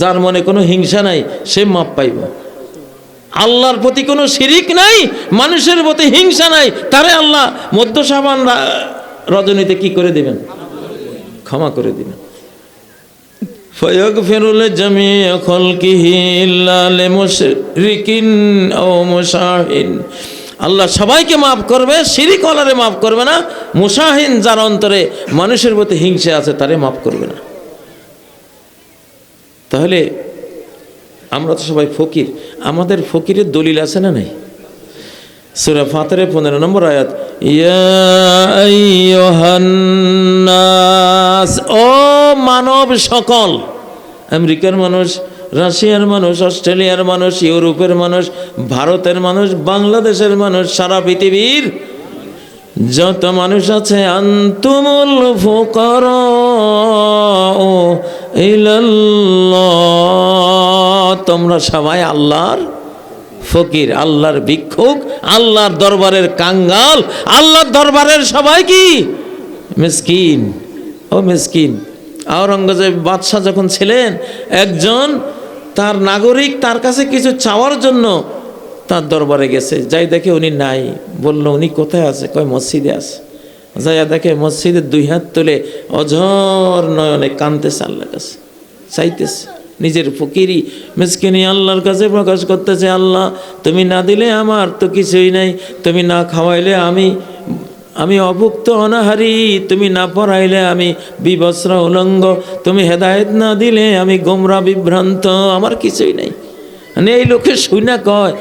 যার মনে কোনো হিংসা নাই, সে মাপ পাইব। আল্লাহর প্রতি কোনো শিরিক নাই, মানুষের প্রতি হিংসা নাই, তারে আল্লাহ মধ্য সাবান রজনীতে কি করে দেবেন? ক্ষমা করে দেবেন। ও আল্লাহ সবাইকে মাফ করবে সিরিকলারে মাফ করবে না মুসাহিন যার অন্তরে মানুষের প্রতি হিংসা আছে, তারে মাফ করবে না। তাহলে আমরা তো সবাই ফকির। আমাদের ফকিরের দলিল আছে না নাই? সুরা ফাতরে পনেরো নম্বর আয়াত ও মানব সকল, আমেরিকার মানুষ, রাশিয়ার মানুষ, অস্ট্রেলিয়ার মানুষ, ইউরোপের মানুষ, ভারতের মানুষ, বাংলাদেশের মানুষ, সারা পৃথিবীর যত মানুষ আছে, আন্তুমুল ফুকর। তোমরা সবাই আল্লাহর ফকির, আল্লাহর ভিক্ষুক, আল্লাহর দরবারের কাঙ্গাল, আল্লাহর দরবারের সবাই কি? মিসকিন। ও মিসকিন, আওরঙ্গজেব বাদশাহ যখন ছিলেন, একজন তার নাগরিক তার কাছে কিছু চাওয়ার জন্য তার দরবারে গেছে। যাই দেখে উনি নাই। বলল, উনি কোথায় আছে? কয়, মসজিদে আছে। যাইয়া দেখে মসজিদের দুই হাত তুলে অঝর নয়নে কানতেছে আল্লাহর কাছে। চাইতেছে, নিজের ফকিরি, মিসকিনি আল্লাহর কাছে প্রকাশ করতেছে, আল্লাহ, তুমি না দিলে আমার তো কিছুই নাই, তুমি না খাওয়াইলে আমি আমি অভুক্ত অনাহারি, তুমি না পড়াইলে আমি বিবস্র উলঙ্গ, তুমি হেদায়েত না দিলে আমি গোমরা বিভ্রান্ত, আমার কিছুই নাই। মানে এই লোকে শুইনা কয়,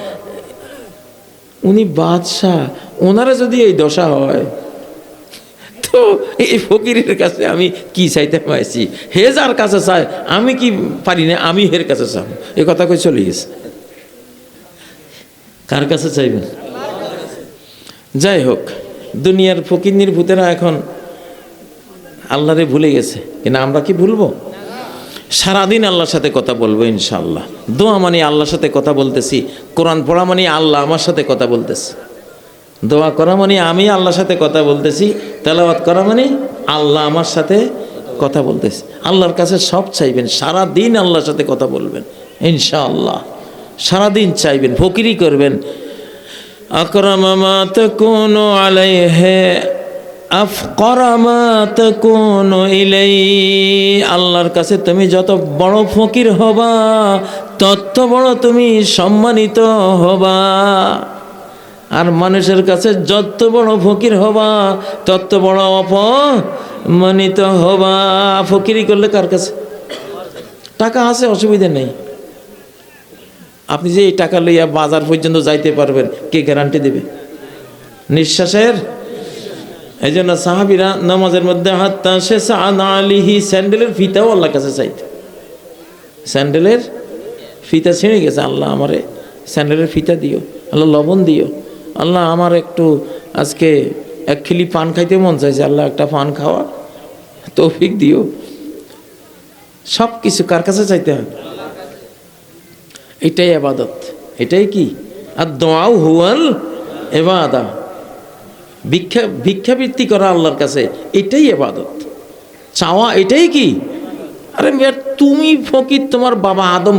উনি বাদশাহ ওনারা যদি এই দশা হয় তো এই ফকিরের কাছে আমি কি চাইতে পাইছি? হে যার কাছে চাই, আমি কি পারি না? আমি হের কাছে চাব এ কথা কই চলে গেছে। কার কাছে চাইবেন? যাই হোক, দুনিয়ার ফকিরনির ভূতেরা এখন আল্লাহরে ভুলে গেছে। কিন্তু আমরা কি ভুলবো? সারাদিন আল্লাহর সাথে কথা বলব ইনশাআল্লাহ। দোয়া মানে আল্লাহর সাথে কথা বলতেছি। কোরআন পড়া মানে আল্লাহ আমার সাথে কথা বলতেছে। দোয়া করা মানে আমি আল্লাহর সাথে কথা বলতেছি, তেলাওয়াত করা মানে আল্লাহ আমার সাথে কথা বলতেছি। আল্লাহর কাছে সব চাইবেন সারা দিন আল্লাহর সাথে কথা বলবেন, ইনশাআল্লাহ। সারাদিন চাইবেন ফকিরি করবেন। আকরামা তাকুনু আলাইহি আফকরামা কোন ইলাই। আল্লাহর কাছে তুমি যত বড় ফকির হবা, তত বড় তুমি সম্মানিত হবা। আর মানুষের কাছে যত বড় ফকির হবা, তত বড় অপমানিত হবা। ফকিরি করলে কার কাছে? টাকা আছে, অসুবিধা নেই। আপনি যে এই টাকা লইয়া বাজার পর্যন্ত যাইতে পারবেন, কে গ্যারান্টি দেবে? নিঃশ্বাসের? এই জন্য সাহাবিরা নামাজের মধ্যে হাত্তা সে আলিহি, স্যান্ডেলের ফিতাও আল্লাহর কাছে চাইতে। স্যান্ডেলের ফিতা ছিঁড়ে গেছে, আল্লাহ আমারে স্যান্ডেলের ফিতা দিও, আল্লাহ লবণ দিও। আল্লাহ আমার একটু আজকে এক খিলি পান খাইতে মন চাইছে, আল্লাহ একটা পান খাওয়া তৌফিক দিও। সব কিছু কার কাছে চাইতে হবে এটাই আবাদত। এটাই কি? আর দোয়াও হুয়াল এবাদা। ভিক্ষা ভিক্ষাবৃত্তি করা আল্লাহর কাছে, এটাই আবাদত। চাওয়া এটাই কি? আরে তুমি ফকির, তোমার বাবা আদম